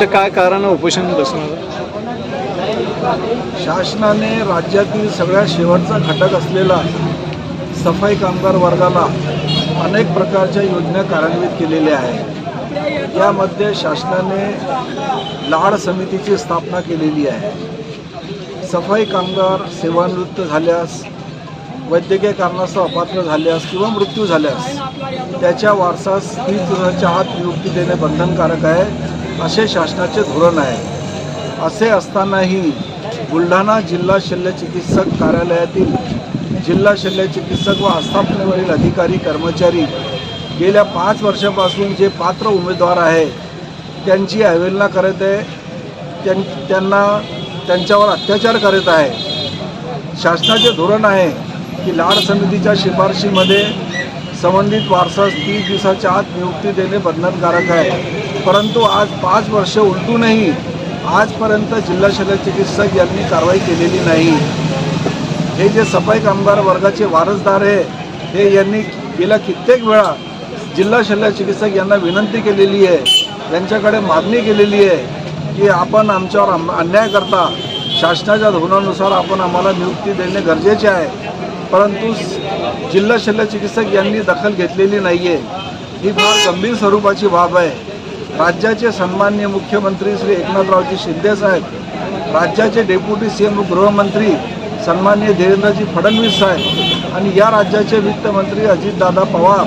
असं काय कारण उपोषण बसणार शासनाने राज्यातील सगळ्यात शेवटचा घटक असलेला सफाई कामगार वर्गाला अनेक प्रकारच्या योजना कार्यान्वित केलेल्या आहेत. यामध्ये शासनाने लाड समितीची स्थापना केलेली आहे. सफाई कामगार सेवानिवृत्त झाल्यास वैद्यकीय कारणास्तव अपात्र झाल्यास किंवा मृत्यू झाल्यास त्याच्या वारसास तीस दिवसाच्या आत नियुक्ती देणे बंधनकारक आहे. असे शासनाचे धोरण आहे. असे असतानाही बुलढाणा जिल्हा शल्य चिकित्सक कार्यालयातील जिल्हा शल्य चिकित्सक व आस्थापनेवरील अधिकारी कर्मचारी गेल्या पाच वर्षापासून जे पात्र उमेदवार आहे त्यांची अवहेलना करत आहे त्यां त्यांना त्यांच्यावर अत्याचार करत आहे. शासनाचे धोरण आहे की लाड समितीच्या शिफारशीमध्ये संबंधित वारसास तीस दिवसाच्या आत नियुक्ती देणे बंधनकारक आहे. परंतु आज पाच वर्ष उलटूनही आजपर्यंत जिल्हा शल्य चिकित्सक यांनी कारवाई केलेली नाही. हे जे सफाई कामगार वर्गाचे वारसदार आहे हे यांनी गेल्या कित्येक वेळा जिल्हा शल्य चिकित्सक यांना विनंती केलेली आहे यांच्याकडे मागणी केलेली आहे की आपण आमच्यावर अन्याय करता. शासनाच्या धोरणानुसार आपण आम्हाला नियुक्ती देणे गरजेचे आहे. परंतु जिल्हा शल्य चिकित्सक यांनी दखल घेतलेली नाही आहे ही फार गंभीर स्वरूपाची बाब आहे. राज्याचे सन्मान्य मुख्यमंत्री श्री एकनाथरावजी शिंदेसाहेब राज्याचे डेप्युटी सी एम गृहमंत्री सन्मान्य देवेंद्रजी फडणवीस साहेब आणि या राज्याचे वित्तमंत्री अजितदादा पवार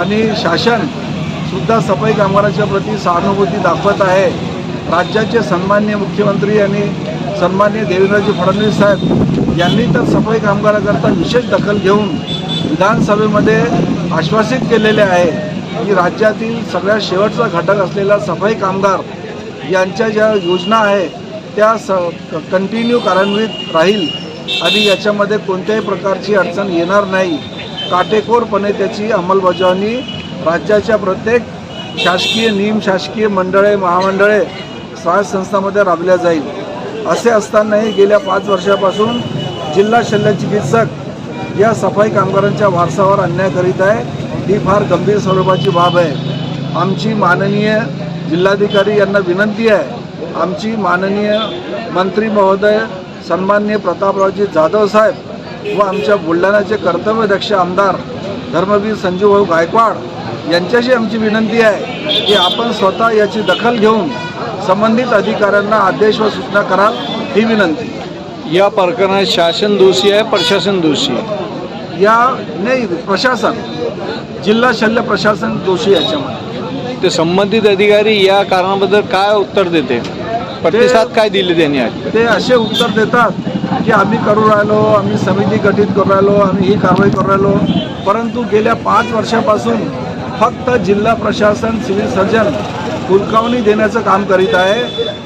आणि शासन सुद्धा सफाई कामगाराच्या प्रती सहानुभूती दाखवत आहे. राज्याचे सन्मान्य मुख्यमंत्री आणि सन्मान्य देवेंद्रजी फडणवीस साहेब यांनी तर सफाई कामगाराकरता विशेष दखल घेऊन विधानसभेमध्ये आश्वासित केलेले आहे. की राज्यातील सगळ्यात शेवटचा घटक असलेला सफाई कामगार यांच्या ज्या योजना आहे त्या स कंटिन्यू कार्यान्वित राहील. आणि याच्यामध्ये कोणत्याही प्रकारची अडचण येणार नाही. काटेकोरपणे त्याची अंमलबजावणी राज्याच्या प्रत्येक शासकीय निम शासकीय मंडळे महामंडळे स्वायत्त संस्थामध्ये राबल्या जाईल. असे असतानाही गेल्या पाच वर्षापासून जिल्हा शल्य चिकित्सक या सफाई कामगारांच्या वारसावर अन्याय करीत आहे ही फार गंभीर स्वरूपाची बाब आहे. आमची माननीय जिल्हाधिकारी यांना विनंती आहे आमची माननीय मंत्री महोदय सन्मान्य प्रतापरावजी जाधव साहेब व आमच्या बुलढाण्याचे कर्तव्यदक्ष आमदार धर्मवीर संजूभाऊ गायकवाड यांच्याशी आमची विनंती आहे की आपण स्वतः याची दखल घेऊन संबंधित अधिकाऱ्यांना आदेश व सूचना कराल ही विनंती. या प्रकरणात शासन दोषी आहे प्रशासन दोषी आहे. या नाही प्रशासन जिल्हा शल्य प्रशासन दोषी याच्यामध्ये. ते संबंधित अधिकारी या कारणाबद्दल काय उत्तर देते? प्रतिसाद काय दिले त्यांनी आज? ते असे उत्तर देतात की आम्ही करू राहिलो आम्ही समिती गठीत करू राहिलो आम्ही ही कारवाई करू राहिलो. परंतु गेल्या पाच वर्षापासून फक्त जिल्हा प्रशासन सिव्हिल सर्जन हुलकावणी देण्याचं काम करीत आहे.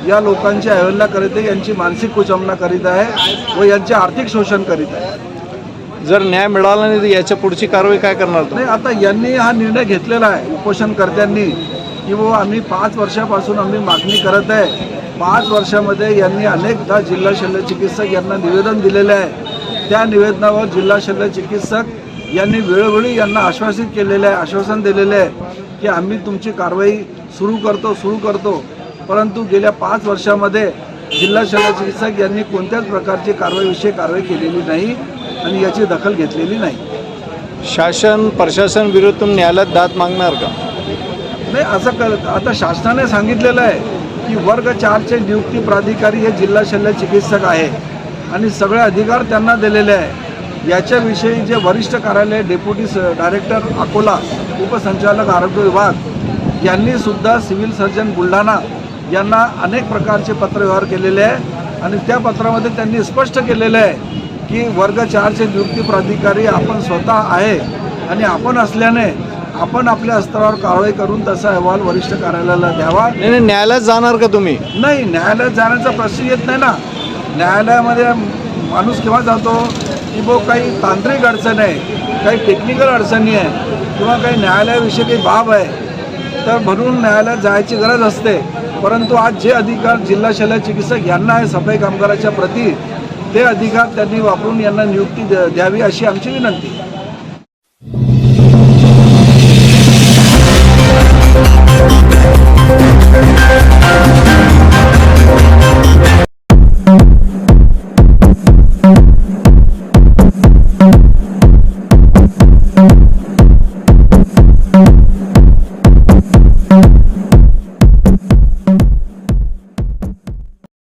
या लोकांची अवहेलना करीत आहे यांची मानसिक कुचंबना करीत आहे व यांचे आर्थिक शोषण करीत आहे. जर न्याय मिळाला नाही तर याच्या पुढची कारवाई काय करणार नाही आता यांनी हा निर्णय घेतलेला आहे उपोषणकर्त्यांनी. की वो आम्ही पाच वर्षापासून आम्ही मागणी करत आहे. पाच वर्षामध्ये यांनी अनेकदा जिल्हा शल्य चिकित्सक यांना निवेदन दिलेले आहे. त्या निवेदनावर जिल्हा शल्य चिकित्सक यांनी वेळोवेळी यांना आश्वासित केलेलं आहे आश्वासन दिलेलं आहे की आम्ही तुमची कारवाई सुरू करतो सुरू करतो. परंतु गेल्या पाच वर्षामध्ये जिल्हा शल्य चिकित्सक यांनी कोणत्याच प्रकारची कारवाईविषयी कारवाई केलेली नाही. आणि याची दखल घेतलेली नाही. शासन प्रशासन विरुद्ध तुम्ही न्यायालयात दाद मागणार का? नाही असं कर आता शासनाने सांगितलेलं आहे की वर्ग चारचे नियुक्ती प्राधिकारी हे जिल्हा शल्य चिकित्सक आहे आणि सगळे अधिकार त्यांना दिलेले आहे. याच्याविषयी जे वरिष्ठ कार्यालय डेप्युटी डायरेक्टर अकोला उपसंचालक आरोग्य विभाग यांनी सुद्धा सिव्हिल सर्जन बुलढाणा यांना अनेक प्रकारचे पत्रव्यवहार केलेले आहे आणि त्या पत्रामध्ये त्यांनी स्पष्ट केलेलं आहे की वर्ग चारचे नियुक्ती प्राधिकारी आपण स्वतः आहे आणि आपण असल्याने आपण आपल्या स्तरावर कारवाई करून तसा अहवाल वरिष्ठ कार्यालयाला द्यावा. नाही न्यायालयात जाणार का तुम्ही? नाही न्यायालयात जाण्याचा प्रश्न येत नाही ना. न्यायालयामध्ये माणूस केव्हा जातो? की बो काही तांत्रिक अडचण आहे काही टेक्निकल अडचणी आहे किंवा काही न्यायालयाविषयी काही बाब आहे तर म्हणून न्यायालयात जायची गरज असते. परंतु आज जे अधिकार जिल्हा शल्य चिकित्सक यांना आहे सफाई कामगाराच्या प्रती ते अधिकार त्यांनी वापरून यांना नियुक्ती द्यावी अशी आमची विनंती.